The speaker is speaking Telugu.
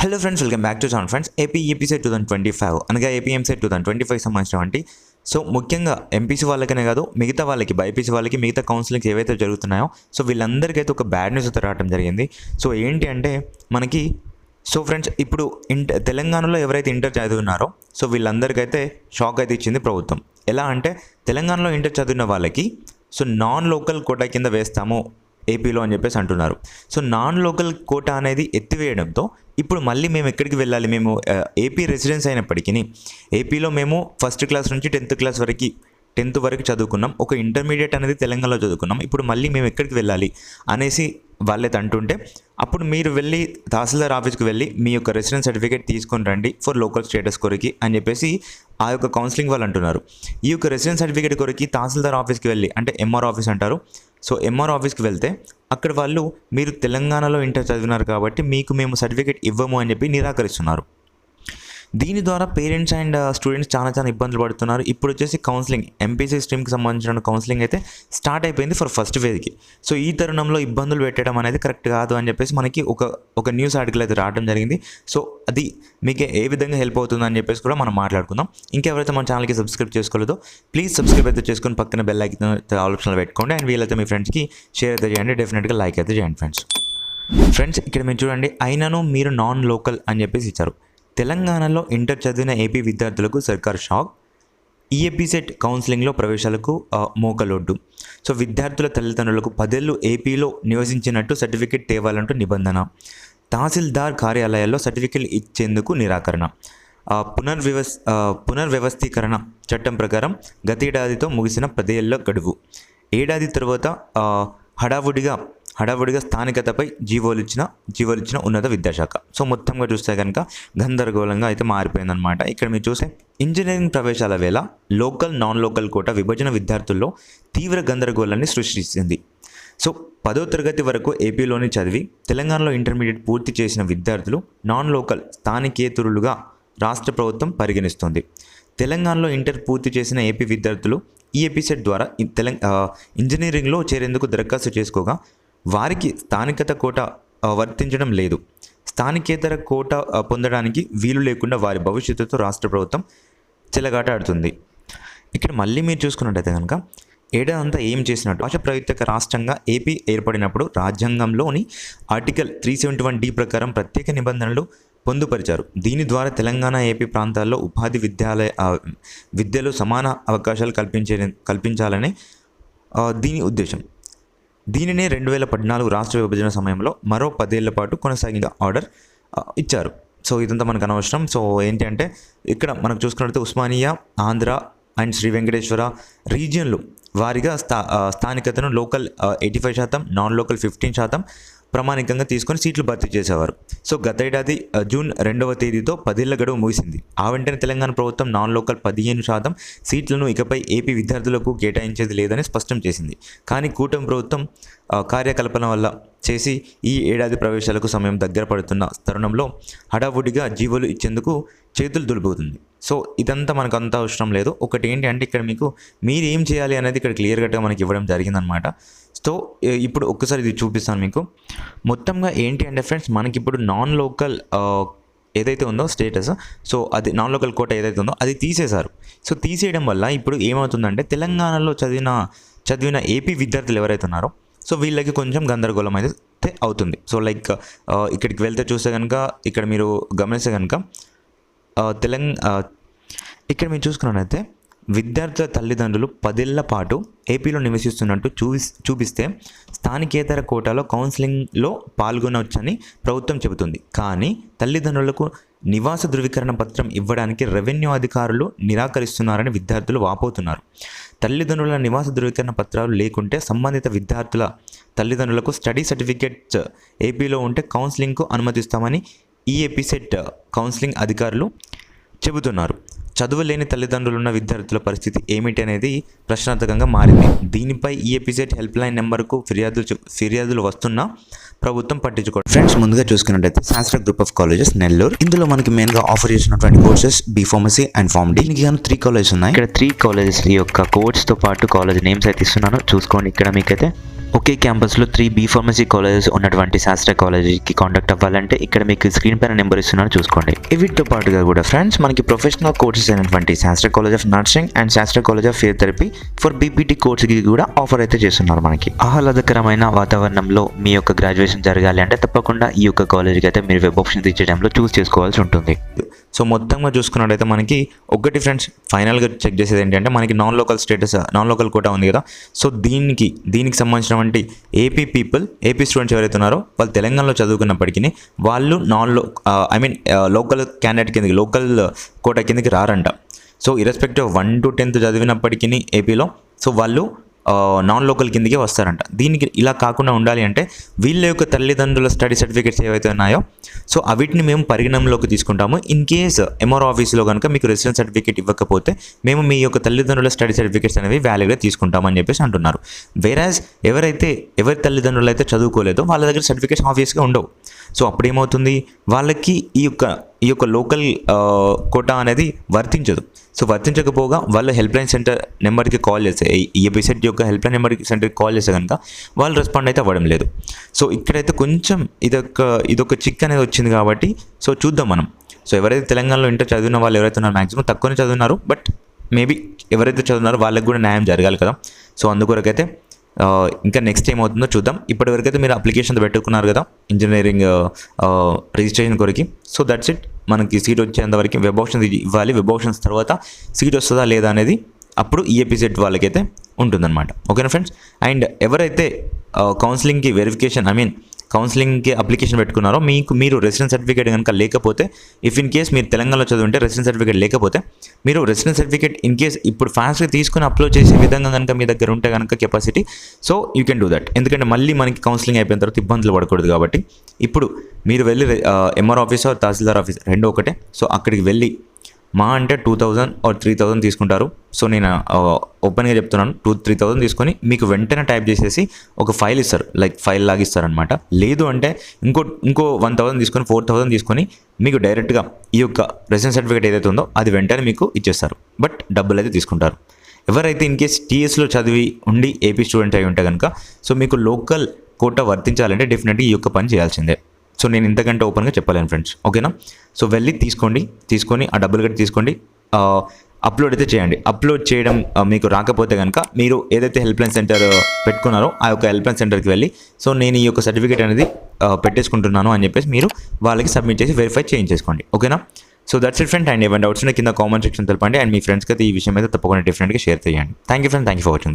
Hello friends welcome back to channel friends AP EPC two thousand twenty five అనగా AP two thousand twenty five సంబంధించినటువంటి సో ముఖ్యంగా ఎంపీసీ వాళ్ళకనే కాదు మిగతా వాళ్ళకి బైపీసీ వాళ్ళకి మిగతా కౌన్సిలింగ్స్ ఏవైతే జరుగుతున్నాయో సో వీళ్ళందరికీ ఒక బ్యాడ్ న్యూస్ అయితే రావడం జరిగింది. సో ఏంటి అంటే మనకి సో ఫ్రెండ్స్ ఇప్పుడు ఇంట తెలంగాణలో ఎవరైతే ఇంటర్ చదువుతున్నారో సో వీళ్ళందరికైతే షాక్ అయితే ఇచ్చింది ప్రభుత్వం. ఎలా అంటే తెలంగాణలో ఇంటర్ చదివిన వాళ్ళకి సో నాన్ లోకల్ కోటా కింద వేస్తాము ఏపీలో అని చెప్పేసి అంటున్నారు. సో నాన్ లోకల్ కోటా అనేది ఎత్తివేయడంతో ఇప్పుడు మళ్ళీ మేము ఎక్కడికి వెళ్ళాలి? మేము ఏపీ రెసిడెన్స్ అయినప్పటికీ ఏపీలో మేము ఫస్ట్ క్లాస్ నుంచి టెన్త్ క్లాస్ వరకు టెన్త్ వరకు చదువుకున్నాం. ఒక ఇంటర్మీడియట్ అనేది తెలంగాణలో చదువుకున్నాం. ఇప్పుడు మళ్ళీ మేము ఎక్కడికి వెళ్ళాలి? అనేసి వాళ్ళైతే అంటుంటే అప్పుడు మీరు వెళ్ళి తహసీల్దార్ ఆఫీస్కి వెళ్ళి మీ యొక్క రెసిడెన్స్ సర్టిఫికేట్ తీసుకొని రండి ఫర్ లోకల్ స్టేటస్ కొరికి అని చెప్పేసి ఆ యొక్క కౌన్సిలింగ్ వాళ్ళు అంటున్నారు. ఈ యొక్క రెసిడెన్స్ సర్టిఫికేట్ కొరికి తహసీల్దార్ ఆఫీస్కి వెళ్ళి అంటే ఎంఆర్ ఆఫీస్ అంటారు సో ఎంఆర్ ఆఫీస్కి వెళ్తే అక్కడ వాళ్ళు మీరు తెలంగాణలో ఇంటర్ చదివినారు కాబట్టి మీకు మేము సర్టిఫికేట్ ఇవ్వము అని చెప్పి నిరాకరిస్తున్నారు. దీని ద్వారా పేరెంట్స్ అండ్ స్టూడెంట్స్ చాలా చాలా ఇబ్బందులు పడుతున్నారు. ఇప్పుడు వచ్చేసి కౌన్సిలింగ్ ఎంపీసీ స్ట్రీమ్కి సంబంధించిన కౌన్సిలింగ్ అయితే స్టార్ట్ అయిపోయింది ఫర్ ఫస్ట్ ఫేజ్కి సో ఈ తరుణంలో ఇబ్బందులు పెట్టడం అనేది కరెక్ట్ కాదు అని చెప్పేసి మనకి ఒక ఒక న్యూస్ ఆర్టికల్ అయితే రావడం జరిగింది. సో అది మీకు ఏ విధంగా హెల్ప్ అవుతుంది అని చెప్పేసి కూడా మనం మాట్లాడుకుందాం. ఇంకెవరైతే మన ఛానల్కి సబ్స్క్రైబ్ చేసుకోలేదో ప్లీజ్ సబ్స్క్రైబ్ అయితే చేసుకొని పక్కన బెల్ ఐకన్ ఆప్షన్లో పెట్టుకోండి. అండ్ వీళ్ళైతే మీ ఫ్రెండ్స్కి షేర్ అయితే చేయండి. డెఫినెట్గా లైక్ అయితే చేయండి ఫ్రెండ్స్ ఫ్రెండ్స్ ఇక్కడ మీరు చూడండి అయినను మీరు నాన్ లోకల్ అని చెప్పేసి ఇచ్చారు. తెలంగాణలో ఇంటర్ చదివిన ఏపీ విద్యార్థులకు సర్కార్ షాక్. ఈఏపీసెట్ కౌన్సిలింగ్లో ప్రవేశాలకు మోకలోడ్డు మోకలొడ్డు. సో విద్యార్థుల తల్లిదండ్రులకు పదేళ్ళు ఏపీలో నివసించినట్టు సర్టిఫికేట్ తేవాలంటూ నిబంధన. తహసీల్దార్ కార్యాలయాల్లో సర్టిఫికేట్ ఇచ్చేందుకు నిరాకరణ. పునర్వ్యవస్ పునర్వ్యవస్థీకరణ చట్టం ప్రకారం గతేడాదితో ముగిసిన పదేళ్ళ గడువు. ఏడాది తర్వాత హడావుడిగా హడావుడిగా స్థానికతపై జీవోలు ఇచ్చిన జీవోలు ఇచ్చిన ఉన్నత విద్యాశాఖ. సో మొత్తంగా చూస్తే కనుక గందరగోళంగా అయితే మారిపోయిందనమాట ఇక్కడ మీరు చూస్తే ఇంజనీరింగ్ ప్రవేశాల వేళ లోకల్ నాన్ లోకల్ కోట విభజన విద్యార్థుల్లో తీవ్ర గందరగోళాన్ని సృష్టిస్తుంది సో పదో తరగతి వరకు ఏపీలోని చదివి తెలంగాణలో ఇంటర్మీడియట్ పూర్తి చేసిన విద్యార్థులు నాన్ లోకల్ స్థానికేతరులుగా రాష్ట్ర ప్రభుత్వం పరిగణిస్తుంది. తెలంగాణలో ఇంటర్ పూర్తి చేసిన ఏపీ విద్యార్థులు ఈ ఎపిసెట్ ద్వారా తెలంగా ఇంజనీరింగ్లో చేరేందుకు దరఖాస్తు చేసుకోగా వారికి స్థానికత కోట వర్తించడం లేదు. స్థానికేతర కోట పొందడానికి వీలు లేకుండా వారి భవిష్యత్తుతో రాష్ట్ర ప్రభుత్వం చెలగాట ఆడుతుంది. ఇక్కడ మళ్ళీ మీరు చూసుకున్నట్టయితే కనుక ఏడాదంతా ఏం చేసినట్టు? భాష ప్రయుక్తక రాష్ట్రంగా ఏపీ ఏర్పడినప్పుడు రాజ్యాంగంలోని article three seventy one D ప్రకారం ప్రత్యేక నిబంధనలు పొందుపరిచారు. దీని ద్వారా తెలంగాణ ఏపీ ప్రాంతాల్లో ఉపాధి విద్యాలయ విద్యలో సమాన అవకాశాలు కల్పించే కల్పించాలని దీని ఉద్దేశం. దీనినే రెండు వేల పద్నాలుగు రాష్ట్ర విభజన సమయంలో మరో పదేళ్ళ పాటు కొనసాగిన ఆర్డర్ ఇచ్చారు. సో ఇదంతా మనకు అనవసరం. సో ఏంటి అంటే ఇక్కడ మనకు చూసుకున్నట్లయితే ఉస్మానియా ఆంధ్ర అండ్ శ్రీ వెంకటేశ్వర రీజియన్లు వారిగా స్థా స్థానికతను లోకల్ ఎయిటీ ఫైవ్ శాతం నాన్ లోకల్ ఫిఫ్టీన్ శాతం ప్రామాణికంగా తీసుకొని సీట్లు భర్తీ చేసేవారు. సో గత ఏడాది జూన్ రెండవ తేదీతో పదేళ్ళ గడువు ముగిసింది. ఆ వెంటనే తెలంగాణ ప్రభుత్వం నాన్ లోకల్ పదిహేను శాతం సీట్లను ఇకపై ఏపీ విద్యార్థులకు కేటాయించేది లేదని స్పష్టం చేసింది. కానీ కూటమి ప్రభుత్వం కార్యకల్పన వల్ల చేసి ఈ ఏడాది ప్రవేశాలకు సమయం దగ్గర పడుతున్న తరుణంలో హడావుడిగా జీవోలు ఇచ్చేందుకు చేతులు దులిపోతుంది. సో ఇదంతా మనకు అంత అవసరం లేదు. ఒకటి ఏంటి అంటే ఇక్కడ మీకు మీరు ఏం చేయాలి అనేది ఇక్కడ క్లియర్ కట్గా మనకి ఇవ్వడం జరిగిందనమాట. సో ఇప్పుడు ఒక్కసారి ఇది చూపిస్తాను మీకు. మొత్తంగా ఏంటి అంటే ఫ్రెండ్స్ మనకి ఇప్పుడు నాన్ లోకల్ ఏదైతే ఉందో స్టేటస్ సో అది నాన్ లోకల్ కోట ఏదైతే ఉందో అది తీసేశారు. సో తీసేయడం వల్ల ఇప్పుడు ఏమవుతుందంటే తెలంగాణలో చదివిన చదివిన ఏపీ విద్యార్థులు ఎవరైతే ఉన్నారో సో వీళ్ళకి కొంచెం గందరగోళం అయితే అవుతుంది. సో లైక్ ఇక్కడికి వెళ్తే చూస్తే కనుక ఇక్కడ మీరు గమనిస్తే కనుక తెలంగాణ ఇక్కడ మీరు చూసుకున్నట్లయితే విద్యార్థుల తల్లిదండ్రులు పదేళ్ళ పాటు ఏపీలో నివసిస్తున్నట్టు చూపి చూపిస్తే స్థానికేతర కోటాలో కౌన్సిలింగ్లో పాల్గొనవచ్చని ప్రభుత్వం చెబుతుంది. కానీ తల్లిదండ్రులకు నివాస ధృవీకరణ పత్రం ఇవ్వడానికి రెవెన్యూ అధికారులు నిరాకరిస్తున్నారని విద్యార్థులు వాపోతున్నారు. తల్లిదండ్రుల నివాస ధృవీకరణ పత్రాలు లేకుంటే సంబంధిత విద్యార్థుల తల్లిదండ్రులకు స్టడీ సర్టిఫికేట్స్ ఏపీలో ఉంటే కౌన్సిలింగ్కు అనుమతిస్తామని ఈ ఎపిసెట్ కౌన్సిలింగ్ అధికారులు చెబుతున్నారు. చదువులేని తల్లిదండ్రులు ఉన్న విద్యార్థుల పరిస్థితి ఏమిటి అనేది ప్రశ్నార్థకంగా మారింది. దీనిపై ఈ ఎపిసెట్ హెల్ప్ లైన్ నెంబర్కు ఫిర్యాదులు ఫిర్యాదులు వస్తున్నా ప్రభుత్వం పట్టించుకోవడం ఫ్రెండ్స్ ముందుగా చూసుకున్నట్టయితే శాస్త్ర గ్రూప్ ఆఫ్ కాలేజెస్ నెల్లూరు ఇందులో మనకి మెయిన్గా ఆఫర్ చేసినటువంటి courses B pharmacy and pharm D దీనికి గాను త్రీ కాలేజెస్ ఉన్నాయి. ఇక్కడ త్రీ కాలేజెస్ యొక్క కోర్స్తో పాటు కాలేజ్ నేమ్స్ అయితే ఇస్తున్నాను. చూసుకోండి ఇక్కడ మీకైతే. ఒకే క్యాంపస్లో త్రీ బీ ఫార్మసీ కాలేజెస్ ఉన్నటువంటి శాస్త్ర కాలేజీకి కాంటాక్ట్ అవ్వాలంటే ఇక్కడ మీకు స్క్రీన్ పైన నెంబర్ ఇస్తున్నాను చూసుకోండి. వీటితో పాటుగా కూడా ఫ్రెండ్స్ మనకి ప్రొఫెషనల్ కోర్సెస్ అయినటువంటి Sastra college of nursing and Sastra college of physiotherapy for BPT కోర్స్కి కూడా ఆఫర్ అయితే చేస్తున్నారు మనకి. ఆహ్లాదకరమైన వాతావరణంలో మీ యొక్క గ్రాడ్యుయేషన్ జరగాలి అంటే తప్పకుండా ఈ యొక్క కాలేజీకి అయితే మీరు వెబ్ ఆప్షన్స్ ఇచ్చే టైంలో చూస్ చేసుకోవాల్సి ఉంటుంది. సో మొత్తంగా చూసుకున్నట్టయితే మనకి ఒకటి ఫ్రెండ్స్ ఫైనల్గా చెక్ చేసేది ఏంటంటే మనకి non local status non local quota ఉంది కదా. సో దీనికి దీనికి ఉన్నటువంటి ఏపీ పీపుల్ ఏపీ స్టూడెంట్స్ ఎవరైతే ఉన్నారో వాళ్ళు తెలంగాణలో చదువుకున్నప్పటికీ వాళ్ళు నాన్లో ఐ మీన్ లోకల్ క్యాండిడేట్ కిందకి లోకల్ కోట కిందకి రారంట. So irrespective one to tenth చదివినప్పటికీ ఏపీలో సో వాళ్ళు నాన్ లోకల్ కిందకే వస్తారంట. దీనికి ఇలా కాకుండా ఉండాలి అంటే వీళ్ళ యొక్క తల్లిదండ్రుల స్టడీ సర్టిఫికేట్స్ ఏవైతే ఉన్నాయో సో అవిటిని మేము పరిగణనలోకి తీసుకుంటాము. ఇన్ కేస్ ఎంఆర్ ఆఫీస్లో కనుక మీకు రెసిడెన్స్ సర్టిఫికేట్ ఇవ్వకపోతే మేము మీ యొక్క తల్లిదండ్రుల స్టడీ సర్టిఫికేట్స్ అనేవి వ్యాలీగా తీసుకుంటామని చెప్పేసి అంటున్నారు. వేరాజ్ ఎవరైతే ఎవరి తల్లిదండ్రులు అయితే చదువుకోలేదో వాళ్ళ దగ్గర సర్టిఫికేట్స్ ఆఫీస్గా ఉండవు. సో అప్పుడు ఏమవుతుంది వాళ్ళకి ఈ యొక్క ఈ యొక్క లోకల్ కోటా అనేది వర్తించదు. సో వర్తించకపోగా వాళ్ళు హెల్ప్ లైన్ సెంటర్ నెంబర్కి కాల్ చేస్తే ఈ ఎపిసెట్ యొక్క హెల్ప్ లైన్ నెంబర్కి సెంటర్కి కాల్ చేస్తే కనుక వాళ్ళు రెస్పాండ్ అయితే అవ్వడం లేదు. సో ఇక్కడైతే కొంచెం ఇదొక ఇదొక చిక్ అనేది వచ్చింది కాబట్టి సో చూద్దాం మనం. సో ఎవరైతే తెలంగాణలో ఇంటర్ చదివిన వాళ్ళు ఎవరైతే ఉన్నారో మ్యాక్సిమం తక్కువనే చదివినారు బట్ మేబీ ఎవరైతే చదివినారో వాళ్ళకి కూడా న్యాయం జరగాలి కదా. సో అందుకొరకైతే ఇంకా నెక్స్ట్ ఏమవుతుందో చూద్దాం. ఇప్పటివరకు అయితే మీరు అప్లికేషన్ పెట్టుకున్నారు కదా ఇంజనీరింగ్ రిజిస్ట్రేషన్ కొరికి. So that's it. మనకి సీట్ వచ్చేంత వరకు వెబ్ ఆప్షన్స్ ఇవ్వాలి. వెబ్ ఆప్షన్స్ తర్వాత సీట్ వస్తుందా లేదా అనేది అప్పుడు ఈ ఎపిసెట్ వాళ్ళకైతే ఉంటుందన్నమాట. ఓకేనా ఫ్రెండ్స్ అండ్ ఎవరైతే కౌన్సిలింగ్కి వెరిఫికేషన్ ఐ మీన్ కౌన్సిలింగ్కి అప్లికేషన్ పెట్టుకున్నారో మీకు మీరు రెసిడెన్స్ సర్టిఫికేట్ కనుక లేకపోతే ఇఫ్ ఇన్ కేస్ మీరు తెలంగాణలో చదువుంటే రెసిడెన్స్ సర్టిఫికేట్ లేకపోతే మీరు రెసిడెన్స్ సర్టిఫికేట్ ఇన్ కేస్ ఇప్పుడు ఫాస్ట్గా తీసుకుని అప్లోడ్ చేసే విధంగా కనుక మీ దగ్గర ఉంటే కనుక capacity so you can do that ఎందుకంటే మళ్ళీ మనకి కౌన్సిలింగ్ అయిపోయిన తర్వాత ఇబ్బందులు పడకూడదు కాబట్టి ఇప్పుడు మీరు వెళ్ళి MR office or tahsildar office రెండో ఒకటే సో అక్కడికి వెళ్ళి మా అంటే two thousand or three thousand తీసుకుంటారు. సో నేను ఓపెన్గా చెప్తున్నాను టూ త్రీ థౌజండ్ తీసుకొని మీకు వెంటనే టైప్ చేసేసి ఒక ఫైల్ ఇస్తారు. లైక్ ఫైల్ లాగా ఇస్తారనమాట లేదు అంటే ఇంకో ఇంకో వన్ థౌసండ్ తీసుకొని ఫోర్ థౌసండ్ తీసుకొని మీకు డైరెక్ట్గా ఈ యొక్క రెసిడెన్స్ సర్టిఫికేట్ ఏదైతే ఉందో అది వెంటనే మీకు ఇచ్చేస్తారు. బట్ డబ్బులు అయితే తీసుకుంటారు. ఎవరైతే ఇన్ కేస్ టీఎస్లో చదివి ఉండి ఏపీ స్టూడెంట్ అయి ఉంటే కనుక సో మీకు లోకల్ కోట వర్తించాలంటే డెఫినెట్గా ఈ యొక్క పని చేయాల్సిందే. సో నేను ఇంతకంటే ఓపెన్గా చెప్పలేను ఫ్రెండ్స్ ఓకేనా సో వెళ్ళి తీసుకోండి తీసుకొని ఆ డబ్బులు కట్టి తీసుకోండి. అప్లోడ్ అయితే చేయండి. అప్లోడ్ చేయడం మీకు రాకపోతే కనుక మీరు ఏదైతే హెల్ప్ లైన్ సెంటర్ పెట్టుకున్నారో ఆ యొక్క హెల్ప్ లైన్ సెంటర్కి వెళ్ళి సో నేను ఈ యొక్క సర్టిఫికేట్ అనేది పెట్టేసుకుంటున్నాను అని చెప్పేసి మీరు వాళ్ళకి సబ్మిట్ చేసి వెరిఫై చేయించేసుకోండి. ఓకేనా so that's it friend and ఏమైనా డౌట్స్ కింద కామెంట్ సెక్షన్ తెలపండి. అండ్ మీ ఫ్రెండ్స్కి అయితే ఈ విషయం అయితే తప్పకుండా డిఫరెంట్గా షేర్ చేయండి. Thank you friend thank you for watching this